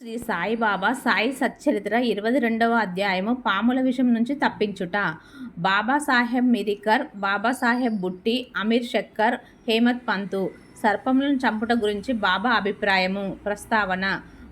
శ్రీ సాయిబాబా సాయి సచ్చరిత్ర ఇరవై రెండవ అధ్యాయము పాముల విషయం నుంచి తప్పించుట. బాబాసాహెబ్ మిరికర్ బాబాసాహెబ్ బుట్టి అమీర్ షక్కర్ హేమత్ పంతు. సర్పములను చంపుట గురించి బాబా అభిప్రాయము ప్రస్తావన.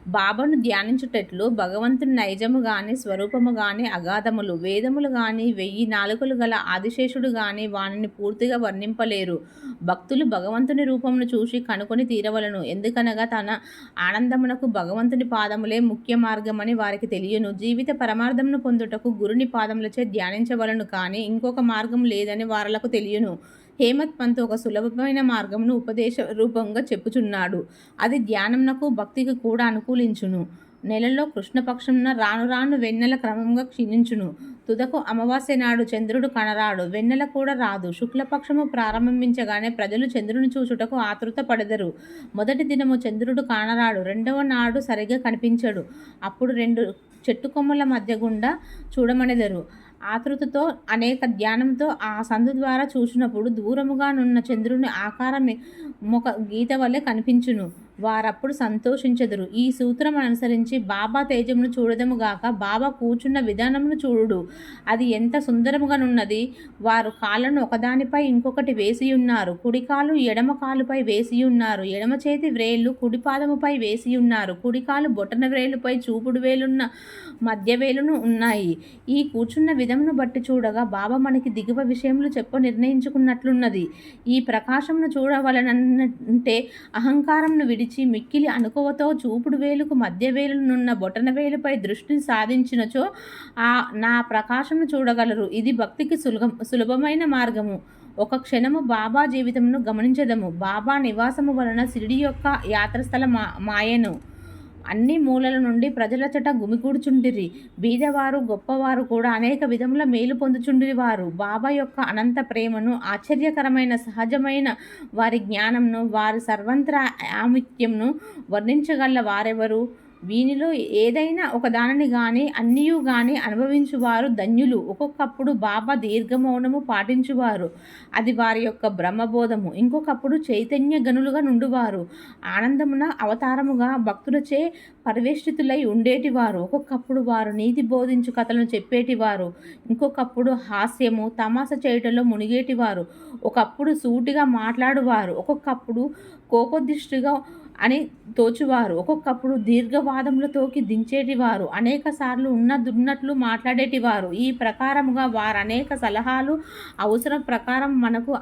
బాబాను ధ్యానించుటట్లు భగవంతుని నైజము గాని స్వరూపము గాని అగాధములు వేదములు గాని వెయ్యి నాలుకలు గల ఆదిశేషుడు గాని వానిని పూర్తిగా వర్ణింపలేరు. భక్తులు భగవంతుని రూపమును చూసి కనుకొని తీరవలను. ఎందుకనగా తన ఆనందమునకు భగవంతుని పాదములే ముఖ్య మార్గమని వారికి తెలియను. జీవిత పరమార్థమును పొందుటకు గురుని పాదములచే ధ్యానించవలను కానీ ఇంకొక మార్గం లేదని వారలకు తెలియను. హేమత్ పంత్ ఒక సులభమైన మార్గమును ఉపదేశ రూపంగా చెప్పుచున్నాడు. అది ధ్యానంనకు భక్తికి కూడా అనుకూలించును. నెలలో కృష్ణపక్షంన రాను రాను వెన్నెల క్రమంగా క్షీణించును. తుదకు అమావాస్య నాడు చంద్రుడు కనరాడు. వెన్నెల కూడా రాదు. శుక్లపక్షము ప్రారంభించగానే ప్రజలు చంద్రుని చూచుటకు ఆతృత పడెదరు. మొదటి దినము చంద్రుడు కానరాడు. రెండవ నాడు సరిగా కనిపించడు. అప్పుడు రెండు చెట్టు కొమ్మల మధ్య గుండా చూడమనెదరు. ఆతృతతో అనేక ధ్యానంతో ఆ సందు ద్వారా చూసినప్పుడు దూరముగా నున్న చంద్రుని ఆకారం ఒక గీత వలె కనిపించును. వారప్పుడు సంతోషించెదరు. ఈ సూత్రం అనుసరించి బాబా తేజమును చూడదముగాక బాబా కూర్చున్న విధానమును చూడు అది ఎంత సుందరముగానున్నది. వారు కాళ్ళను ఒకదానిపై ఇంకొకటి వేసి ఉన్నారు కుడికాలు ఎడమ కాలుపై వేసి ఉన్నారు ఎడమ చేతి వ్రేళ్ళు కుడి పాదముపై వేసి ఉన్నారు కుడికాలు బొటన వ్రేలుపై చూపుడు వేలున్న మధ్య వేలును ఉన్నాయి. ఈ కూర్చున్న విధమును బట్టి చూడగా బాబా మనకి దిగువ విషయములు చెప్ప నిర్ణయించుకున్నట్లున్నది. ఈ ప్రకాశమును చూడవలనంటే అహంకారంను విడి విడిచి మిక్కిలి అనుకోవతో చూపుడు వేలుకు మధ్య వేలునున్న బొటన వేలుపై దృష్టిని సాధించినచో ఆ నా ప్రకాశము చూడగలరు. ఇది భక్తికి సులభం సులభమైన మార్గము. ఒక క్షణము బాబా జీవితమును గమనించదము. బాబా నివాసము వలన సిరిడి యొక్క యాత్రస్థల మా మాయను. అన్ని మూలల నుండి ప్రజల చట గుమికూడుచుండిరి బీదవారు గొప్పవారు కూడా అనేక విధముల మేలు పొందుచుండిరి వారు. బాబా యొక్క అనంత ప్రేమను ఆశ్చర్యకరమైన సహజమైన వారి జ్ఞానంను వారి సర్వంత్ర ఆమిత్యంను వర్ణించగల వారెవరు? వీనిలో ఏదైనా ఒక దానిని గాని అన్నియు గాని అనుభవించువారు ధన్యులు. ఒక్కొక్కప్పుడు బాబా దీర్ఘమౌనము పాటించువారు. అది వారి యొక్క బ్రహ్మబోధము. ఇంకొకప్పుడు చైతన్య గనులుగా నుండువారు. ఆనందమున అవతారముగా భక్తులచే పరివేష్టితులై ఉండేటివారు. ఒక్కొక్కప్పుడు వారు నీతి బోధించు కథలను చెప్పేటివారు. ఇంకొకప్పుడు హాస్యము తమాస చేయటంలో మునిగేటివారు. ఒకప్పుడు సూటిగా మాట్లాడువారు. ఒక్కొక్కప్పుడు కోపదృష్టిగా అని తోచువారు. ఒక్కొక్కప్పుడు దీర్ఘవాదములతోకి దించేటివారు. అనేక సార్లు ఉన్నదున్నట్లు మాట్లాడేటివారు. ఈ ప్రకారముగా వారు అనేక సలహాలు అవసరం ప్రకారం మనకు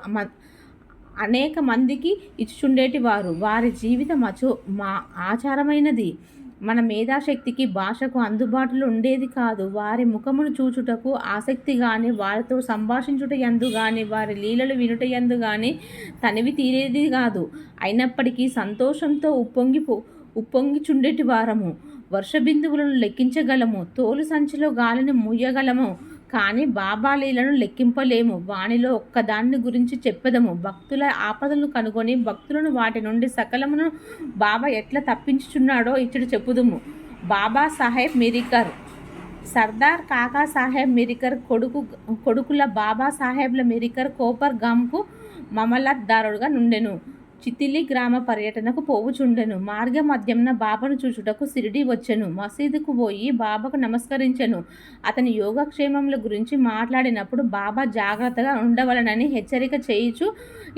అనేక మందికి ఇచ్చుండేటివారు వారి జీవితం అచో మా ఆచారమైనది. మన మేధాశక్తికి భాషకు అందుబాటులో ఉండేది కాదు. వారి ముఖమును చూచుటకు ఆసక్తి కానీ వారితో సంభాషించుట ఎందు కానీ వారి లీలలు వినుట ఎందు కానీ తనివి తీరేది కాదు. అయినప్పటికీ సంతోషంతో ఉప్పొంగిపో ఉప్పొంగిచుండేటి వారము. వర్ష బిందువులను లెక్కించగలము. తోలు సంచిలో గాలిని మూయగలము. కానీ బాబా లీలను లెక్కింపలేము. వానిలో ఒక్కదాన్ని గురించి చెప్పదము. భక్తుల ఆపదలను కనుగొని భక్తులను వాటి నుండి సకలమును బాబా ఎట్లా తప్పించుచున్నాడో ఇచ్చడు చెప్పుదుము. బాబా సాహెబ్ మిరికర్. సర్దార్ కాకా సాహెబ్ మిరికర్ కొడుకు కొడుకుల బాబా సాహెబ్ల మిరికర్ కోపర్ గామ్కు మమలత్దారుడుగా నుండెను. చితిలి గ్రామ పర్యటనకు పోవుచుండెను. మార్గ మధ్యంన బాబాను చూచుటకు సిరిడి వచ్చెను. మసీదుకు పోయి బాబాకు నమస్కరించెను. అతని యోగక్షేమముల గురించి మాట్లాడినప్పుడు బాబా జాగ్రత్తగా ఉండవలనని హెచ్చరిక చేయుచు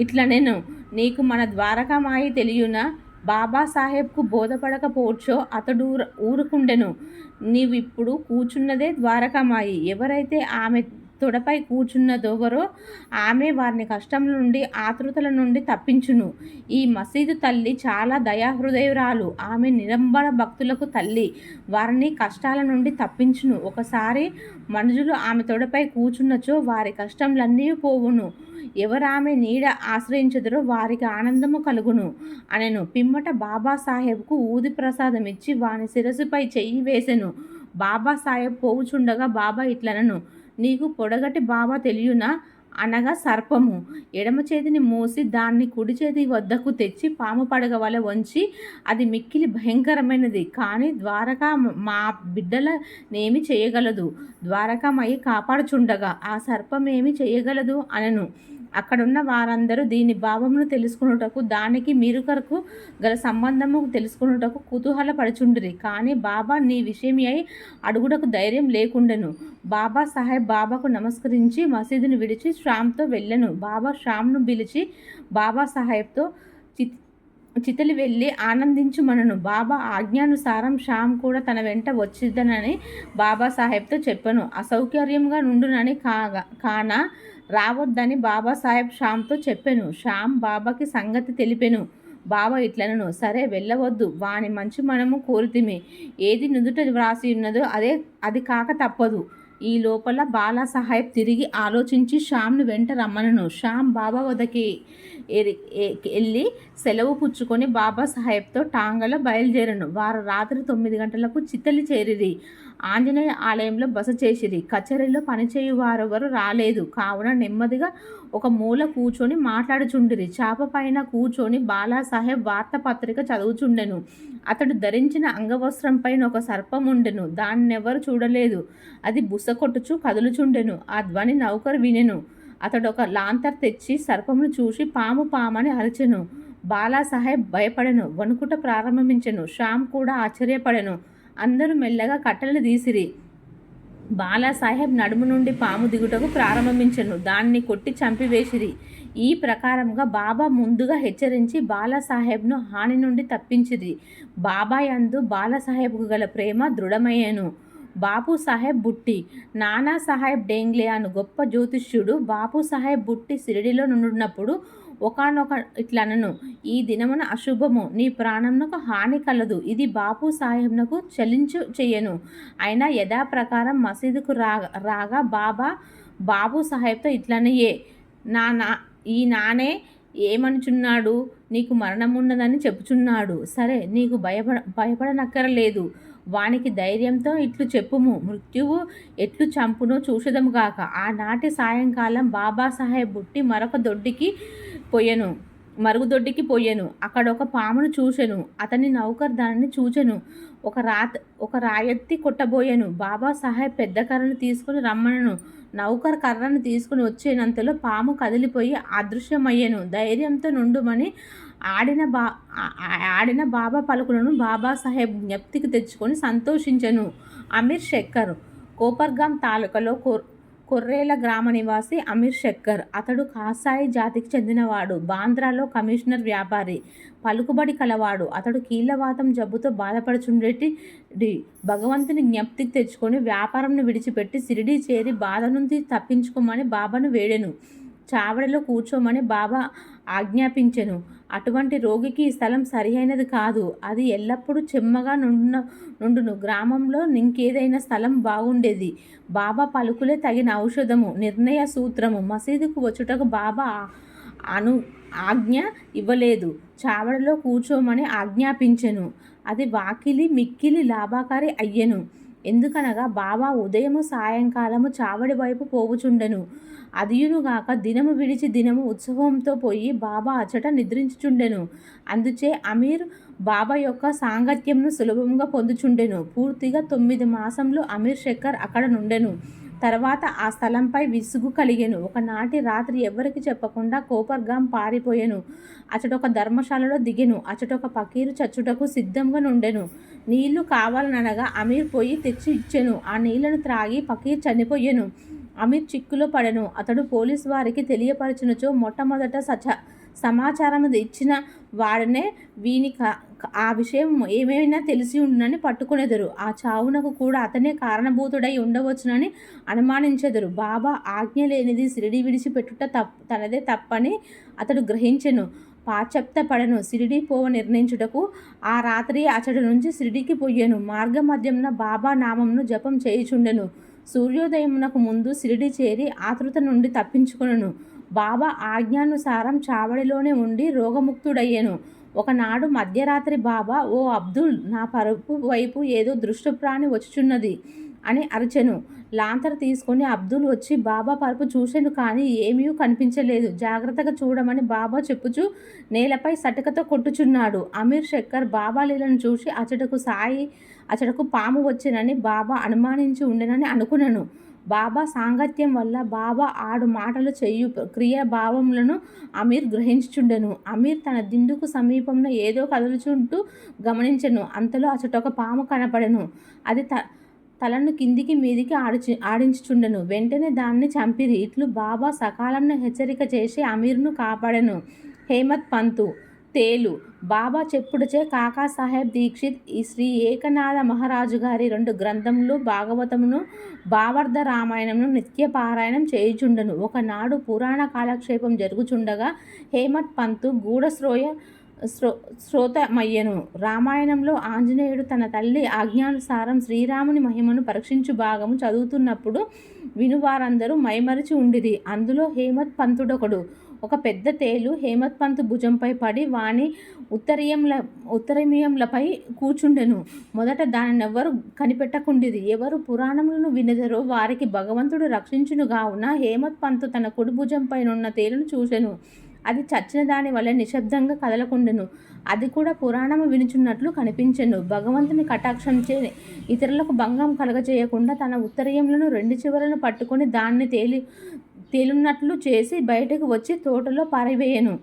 ఇట్లనేను. నీకు మన ద్వారకామాయి తెలియనా? బాబాసాహెబ్కు బోధపడకపోవచ్చో అతడు ఊరుకుండెను. నీవిప్పుడు కూర్చున్నదే ద్వారకామాయి ఎవరైతే ఆమె తొడపై కూర్చున్నదెవరో ఆమె వారిని కష్టముల నుండి ఆతృతల నుండి తప్పించును. ఈ మసీదు తల్లి చాలా దయాహృదయురాలు. ఆమె నిరంబర భక్తులకు తల్లి. వారిని కష్టాల నుండి తప్పించును. ఒకసారి మనుషులు ఆమె తొడపై కూర్చున్నచో వారి కష్టంలన్నీ పోవును. ఎవరామె నీడ ఆశ్రయించదురో వారికి ఆనందము కలుగును అనెను. పిమ్మట బాబాసాహెబ్కు ఊది ప్రసాదం ఇచ్చి వాని శిరస్సుపై చెయ్యి వేసెను. బాబాసాహెబ్ పోవుచుండగా బాబా ఇట్లనను. నీకు పొడగటి బాబా తెలియనా? అనగా సర్పము. ఎడమ చేతిని మూసి దాన్ని కుడి చేతి వద్దకు తెచ్చి పాము పడగ వలె వంచి అది మిక్కిలి భయంకరమైనది. కానీ ద్వారకా మా బిడ్డలనేమి చేయగలదు. ద్వారకామయ్యి కాపాడుచుండగా ఆ సర్పం ఏమి చేయగలదు అనను. అక్కడున్న వారందరూ దీని భావమును తెలుసుకున్నటకు దానికి మీరుకరకు గల సంబంధము తెలుసుకున్నటకు కుతూహలపడుచుండిరి. కానీ బాబా నీ విషయమై అడుగుటకు ధైర్యం లేకుండెను. బాబా సాహెబ్ బాబాకు నమస్కరించి మసీదును విడిచి శ్యామ్తో వెళ్ళను. బాబా శ్యామ్ను పిలిచి బాబా సాహెబ్తో చిత్ చితలి వెళ్ళి ఆనందించుమనను. బాబా ఆజ్ఞానుసారం శ్యామ్ కూడా తన వెంట వచ్చిద్దనని బాబా సాహెబ్తో చెప్పను. అసౌకర్యంగా నుండునని కాగా కాన రావద్దని బాబా సాహెబ్ శ్యామ్తో చెప్పెను. శ్యామ్ బాబాకి సంగతి తెలిపెను. బాబా ఇట్లనను. సరే వెళ్ళవద్దు. వాని మంచి మనము కోరితిమి. ఏది నుదుట వ్రాసి ఉన్నదో అదే అది కాక తప్పదు. ఈ లోపల బాలా సాహెబ్ తిరిగి ఆలోచించి శ్యామ్ను వెంట రమ్మనను. శ్యామ్ బాబా వద్దకి వెళ్ళి సెలవు పుచ్చుకొని బాబా సాహెబ్తో టాంగలో బయలుదేరను. వారు రాత్రి తొమ్మిది గంటలకు చిత్తలి చేరిరి. ఆంజనేయ ఆలయంలో బస చేసిరి. కచేరీలో పనిచేయు వారెవరు రాలేదు. కావున నెమ్మదిగా ఒక మూల కూర్చొని మాట్లాడుచుండిరి. చాప పైన కూర్చొని బాలాసాహెబ్ వార్తాపత్రిక చదువుచుండెను. అతడు ధరించిన అంగవస్త్రం పైన ఒక సర్పం ఉండెను. దాన్నెవరు చూడలేదు. అది బుస కొట్టుచు కదులుచుండెను. ఆ ధ్వని నౌకరు వినెను. అతడు ఒక లాంతర్ తెచ్చి సర్పమును చూసి పాము పామని అరిచెను. బాలాసాహెబ్ భయపడెను. వణుకుట ప్రారంభించెను. శ్యామ్ కూడా ఆశ్చర్యపడెను. అందరూ మెల్లగా కట్టెలు తీసిరి. బాలాసాహెబ్ నడుము నుండి పాము దిగుటకు ప్రారంభించెను. దాన్ని కొట్టి చంపివేసిరి. ఈ ప్రకారంగా బాబా ముందుగా హెచ్చరించి బాలాసాహెబ్ను హాని నుండి తప్పించిరి. బాబా యందు బాలాసాహెబ్కు గల ప్రేమ దృఢమయ్యాను. బాపు సాహెబ్ బుట్టి. నానా సాహెబ్ డేంగ్లే అను గొప్ప జ్యోతిష్యుడు బాపు సాహెబ్ బుట్టి సిరిడిలో నుండున్నప్పుడు ఒకనొక ఇట్లనను ఈ దినమున అశుభము నీ ప్రాణమునకు హాని కలదు ఇది బాపు సాహెబ్నకు చలించు చెయ్యను. అయినా యథాప్రకారం మసీదుకు రాగా రాగా బాబా బాబు సాహెబ్తో ఇట్లనయే నా నా ఈ నానే ఏమనుచున్నాడు? నీకు మరణం ఉన్నదని చెప్పుచున్నాడు. సరే నీకు భయపడ భయపడనక్కరలేదు. వానికి ధైర్యంతో ఇట్లు చెప్పుము. మృత్యువు ఎట్లు చంపునో చూసదముగాక ఆనాటి సాయంకాలం బాబా సాహెబ్ బుట్టి మరొక దొడ్డికి పోయెను. మరుగుదొడ్డికి పోయాను. అక్కడ ఒక పామును చూసెను అతని నౌకర్ దానిని చూచెను. ఒక రాత్ ఒక రాయెత్తి కొట్టబోయెను. బాబా సాహెబ్ పెద్ద కర్రను తీసుకుని రమ్మనను. నౌకర్ కర్రను తీసుకుని వచ్చేనంతలో పాము కదిలిపోయి అదృశ్యమయ్యెను. ధైర్యంతో నుండుమని ఆడిన బా ఆడిన బాబా పలుకులను బాబా సాహెబ్ జ్ఞప్తికి తెచ్చుకొని సంతోషించెను. అమీర్ షెక్కర్ కోపర్గాం తాలూకాలో కొర్ కొర్రేల గ్రామ నివాసి అమీర్ శెక్కర్. అతడు కాసాయి జాతికి చెందినవాడు. బాంద్రాలో కమిషనర్ వ్యాపారి పలుకుబడి కలవాడు. అతడు కీళ్ళవాతం జబ్బుతో బాధపడుచుండేటి? భగవంతుని జ్ఞప్తికి తెచ్చుకొని వ్యాపారంను విడిచిపెట్టి సిరిడి చేరి బాధ నుండి తప్పించుకోమని బాబాను వేడెను. చావడిలో కూర్చోమని బాబా ఆజ్ఞాపించెను. అటువంటి రోగికి ఈ స్థలం సరియైనది కాదు. అది ఎల్లప్పుడూ చెమ్మగా నుండున నుండును. గ్రామంలో ఇంకేదైనా స్థలం బాగుండేది. బాబా పలుకులే తగిన ఔషధము నిర్ణయ సూత్రము. మసీదుకు వచ్చుటకు బాబా అను ఆజ్ఞ ఇవ్వలేదు. చావడలో కూర్చోమని ఆజ్ఞాపించెను. అది వాకిలి మిక్కిలి లాభాకారి అయ్యెను. ఎందుకనగా బాబా ఉదయము సాయంకాలము చావడి వైపు పోవుచుండెను. అదియునుగాక దినము విడిచి దినము ఉత్సవంతో పోయి బాబా అచట నిద్రించుచుండెను. అందుచే అమీర్ బాబా యొక్క సాంగత్యంను సులభంగా పొందుచుండెను. పూర్తిగా తొమ్మిది మాసంలో అమీర్ శక్కర్ అక్కడ నుండెను. తర్వాత ఆ స్థలంపై విసుగు కలిగెను. ఒకనాటి రాత్రి ఎవరికి చెప్పకుండా కోపర్గాం పారిపోయెను. అచటొక ధర్మశాలలో దిగెను. అచటొక పకీరు చచ్చుటకు సిద్ధంగా నుండెను. నీళ్ళు కావాలనగా అమీర్ పోయి తెచ్చి ఇచ్చెను. ఆ నీళ్ళను త్రాగి పకీర్ చనిపోయెను. అమీర్ చిక్కులో పడెను. అతడు పోలీస్ వారికి తెలియపరచునచో మొట్టమొదట సచ సమాచారం ఇచ్చిన వాడనే వీని ఆ విషయం ఏమైనా తెలిసి ఉండునని పట్టుకునేదరు. ఆ చావునకు కూడా అతనే కారణభూతుడై ఉండవచ్చునని అనుమానించెదరు. బాబా ఆజ్ఞ లేనిది సిరిడి విడిచిపెట్టుట తప్ తనదే తప్పని అతడు గ్రహించెను. పాశ్చాత్యపడను. సిరిడి పోవ నిర్ణయించుటకు ఆ రాత్రి అతడి నుంచి సిరిడికి పోయాను మార్గ మధ్యంన బాబా నామంను జపం చేయుచుండెను. సూర్యోదయమునకు ముందు సిరిడి చేరి ఆతృత నుండి తప్పించుకొనెను. బాబా ఆజ్ఞానుసారం చావడిలోనే ఉండి రోగముక్తుడయ్యెను. ఒకనాడు మధ్యరాత్రి బాబా ఓ అబ్దుల్ నా పరుపు వైపు ఏదో దృష్టప్రాణి వచ్చుచున్నది అని అరిచెను. లాంతర్ తీసుకొని అబ్దుల్ వచ్చి బాబా పరుపు చూశాను కానీ ఏమీ కనిపించలేదు. జాగ్రత్తగా చూడమని బాబా చెప్పుచు నేలపై సటకతో కొట్టుచున్నాడు. అమీర్ శక్కర్ బాబా లీలను చూసి అచటకు సాయి అచటకు పాము వచ్చినని బాబా అనుమానించి ఉండనని అనుకున్నాను బాబా సాంగత్యం వల్ల బాబా ఆడు మాటలు చేయు క్రియ భావములను అమీర్ గ్రహించుచుండెను. అమీర్ తన దిండుకు సమీపంలో ఏదో కదులుచుంటూ గమనించెను. అంతలో అచటొక పాము కనపడెను. అది త తలను కిందికి మీదికి ఆడిచి ఆడించుచుండెను. వెంటనే దాన్ని చంపిరి. ఇట్లు బాబా సకాలంలో హెచ్చరిక చేసి అమీర్ను కాపాడెను. హేమత్ పంతు తేలు. బాబా చెప్పుడుచే కాకాసాహెబ్ దీక్షిత్ ఈ శ్రీ ఏకనాథ మహారాజు గారి రెండు గ్రంథములు భాగవతమును భావార్థ రామాయణమును నిత్య పారాయణం చేయుచుండను. ఒకనాడు పురాణ కాలక్షేపం జరుగుచుండగా హేమత్ పంతు గూఢశ్రోయ శ్రో శ్రోతమయ్యను. రామాయణంలో ఆంజనేయుడు తన తల్లి ఆజ్ఞానుసారం శ్రీరాముని మహిమను పరీక్షించు భాగము చదువుతున్నప్పుడు వినువారందరూ మైమరిచి ఉండిరి. అందులో హేమత్ పంతుడొకడు ఒక పెద్ద తేలు హేమత్ పంత్ భుజంపై పడి వాణి ఉత్తరీయంల ఉత్తరీయంలపై కూర్చుండెను మొదట దానినెవ్వరు కనిపెట్టకుండేది. ఎవరు పురాణములను వినదరో వారికి భగవంతుడు రక్షించును కావున హేమత్ పంత్ తన కుడి భుజంపైనున్న తేలును చూసెను అది చచ్చిన దాని వల్ల నిశ్శబ్దంగా కదలకుండెను. అది కూడా పురాణము వినుచున్నట్లు కనిపించెను. భగవంతుని కటాక్షంచే ఇతరులకు భంగం కలగజేయకుండా తన ఉత్తరీయములను రెండు చివరలను పట్టుకొని దాన్ని తేలి తేలున్నట్లు చేసి బయటకు వచ్చి తోటలో పారివేయను.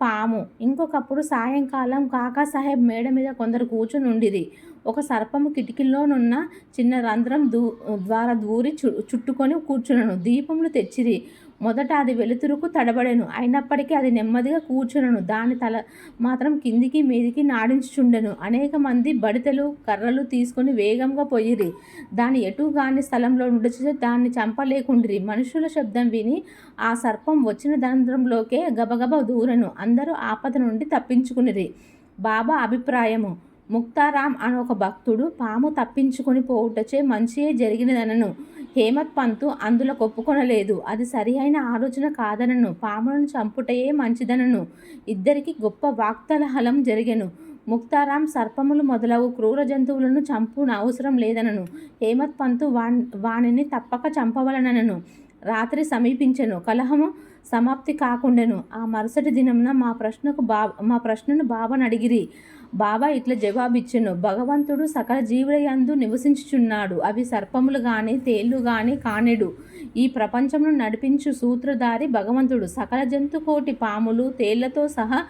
పాము. ఇంకొకప్పుడు సాయంకాలం కాకాసాహెబ్ మేడ మీద కొందరు కూర్చుని ఉండిరి ఒక సర్పము కిటికీలోనున్న చిన్న రంధ్రం దూ ద్వారా దూరి చు చుట్టుకొని కూర్చున్నాను దీపములు తెచ్చిరి. మొదట అది వెలుతురుకు తడబడెను. అయినప్పటికీ అది నెమ్మదిగా కూర్చునను. దాని తల మాత్రం కిందికి మీదికి నాడించుచుండెను. అనేక మంది బడితెలు కర్రలు తీసుకొని వేగంగా పోయిరి. దాని ఎటు గాని స్థలంలో నుండి దాన్ని చంపలేకుండిరి. మనుషుల శబ్దం విని ఆ సర్పం వచ్చిన దంద్రంలోకే గబగబ దూరను. అందరూ ఆపద నుండి తప్పించుకునిరి. బాబా అభిప్రాయము ముక్తారాం అనే ఒక భక్తుడు పాము తప్పించుకొని పోవుటచే మంచియే జరిగినదనను. హేమత్ పంతు అందులో ఒప్పుకొనలేదు. అది సరి అయిన ఆలోచన కాదనను. పాములను చంపుటయే మంచిదనను. ఇద్దరికి గొప్ప వాక్తలహలం జరిగెను. ముక్తారాం సర్పములు మొదలగు క్రూర జంతువులను చంపున అవసరం లేదనను. హేమత్ పంతు వాన్ వానిని తప్పక చంపవలనను రాత్రి సమీపించెను. కలహము సమాప్తి కాకుండెను ఆ మరుసటి దినమున మా ప్రశ్నకు బా మా ప్రశ్నను బాబాను అడిగిరి. బాబా ఇట్లా జవాబిచ్చెను. భగవంతుడు సకల జీవులయందు నివసించుచున్నాడు. అవి సర్పములు గాని తేళ్ళు గాని కానెడు. ఈ ప్రపంచమును నడిపించు సూత్రధారి భగవంతుడు. సకల జంతుకోటి పాములు తేళ్ళతో సహా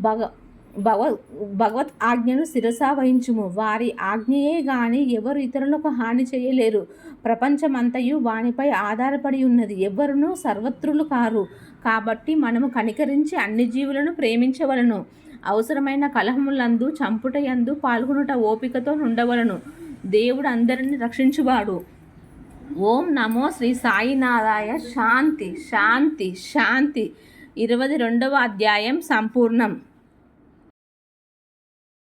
భగ భగవ భగవత్ ఆజ్ఞను శిరసా వహించుము. వారి ఆజ్ఞయే గాని ఎవరు ఇతరులకు హాని చేయలేరు. ప్రపంచమంతయు వానిపై ఆధారపడి ఉన్నది. ఎవరునూ సర్వత్రులు కారు. కాబట్టి మనము కనికరించి అన్ని జీవులను ప్రేమించవలను. అవసరమైన కలహములందు చంపుటయందు పాల్గొనుట ఓపికతో ఉండవలను దేవుడు అందరిని రక్షించువాడు. ఓం నమో శ్రీ సాయినాథాయ శాంతి శాంతి శాంతి. ఇరవై రెండవ అధ్యాయం సంపూర్ణం.